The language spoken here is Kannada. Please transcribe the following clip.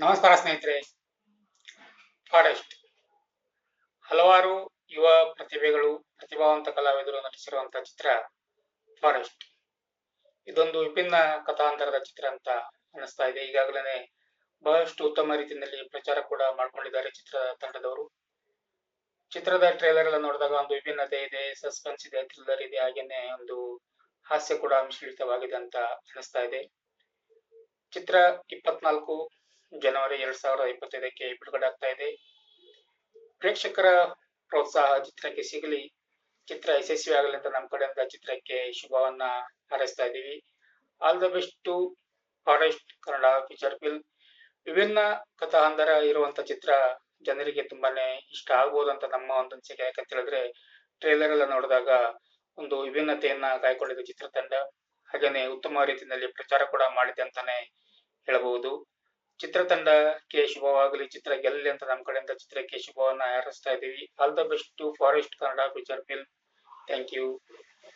ನಮಸ್ಕಾರ ಸ್ನೇಹಿತರೆ. ಫಾರೆಸ್ಟ್ ಹಲವಾರು ಯುವ ಪ್ರತಿಭೆಗಳು, ಪ್ರತಿಭಾವಂತ ಕಲಾವಿದರು ನಟಿಸಿರುವಂತಹ ಚಿತ್ರ ಫಾರೆಸ್ಟ್ ಇದೊಂದು ವಿಭಿನ್ನ ಕಥಾಂತರದ ಚಿತ್ರ ಅಂತ ಅನಿಸ್ತಾ ಇದೆ. ಈಗಾಗಲೇ ಬಹಳಷ್ಟು ಉತ್ತಮ ರೀತಿಯಲ್ಲಿ ಪ್ರಚಾರ ಕೂಡ ಮಾಡ್ಕೊಂಡಿದ್ದಾರೆ ಚಿತ್ರದ ತಂಡದವರು. ಚಿತ್ರದ ಟ್ರೇಲರ್ ಎಲ್ಲ ನೋಡಿದಾಗ ಒಂದು ವಿಭಿನ್ನತೆ ಇದೆ ಸಸ್ಪೆನ್ಸ್ ಇದೆ ಥ್ರಿಲ್ಲರ್ ಇದೆ, ಹಾಗೇನೆ ಒಂದು ಹಾಸ್ಯ ಕೂಡ ಮಿಶ್ರಿತವಾಗಿದೆ ಅಂತ ಅನಿಸ್ತಾ ಇದೆ. ಚಿತ್ರ ಇಪ್ಪತ್ನಾಲ್ಕು ಜನವರಿ ಎರಡ್ ಸಾವಿರದ ಇಪ್ಪತ್ತೈದಕ್ಕೆ ಬಿಡುಗಡೆ ಆಗ್ತಾ ಇದೆ. ಪ್ರೇಕ್ಷಕರ ಪ್ರೋತ್ಸಾಹ ಚಿತ್ರಕ್ಕೆ ಸಿಗಲಿ, ಚಿತ್ರ ಯಶಸ್ವಿ ಆಗಲಿ ಅಂತ ನಮ್ಮ ಕಡೆಯಿಂದ ಚಿತ್ರಕ್ಕೆ ಶುಭವನ್ನ ಹಾರೈಸ್ತಾ ಇದ್ದೀವಿ. All the best to Forest Kannada feature film ವಿಭಿನ್ನ ಕಥಾಹಂದರ ಇರುವಂತ ಚಿತ್ರ ಜನರಿಗೆ ತುಂಬಾನೇ ಇಷ್ಟ ಆಗ್ಬೋದು ಅಂತ ನಮ್ಮ ಒಂದು ಅನಿಸಿಕೆ ಯಾಕಂತ ಹೇಳಿದ್ರೆ ಟ್ರೇಲರ್ ಎಲ್ಲ ನೋಡಿದಾಗ ಒಂದು ವಿಭಿನ್ನತೆಯನ್ನ ಕಾಯ್ಕೊಂಡಿದ್ದ ಚಿತ್ರತಂಡ, ಹಾಗೇನೆ ಉತ್ತಮ ರೀತಿಯಲ್ಲಿ ಪ್ರಚಾರ ಕೂಡ ಮಾಡಿದೆ ಅಂತಾನೆ ಹೇಳಬಹುದು. ಚಿತ್ರತಂಡಕ್ಕೆ ಶುಭವಾಗಲಿ. ಚಿತ್ರ ಗೆಲ್ಲಲಿ ಅಂತ ನಮ್ಮ ಕಡೆಯಿಂದ ಚಿತ್ರಕ್ಕೆ ಶುಭವನ್ನ ಹಾರೈಸ್ತಾ ಇದ್ದೀವಿ. All the best to Forest Kannada feature film thank you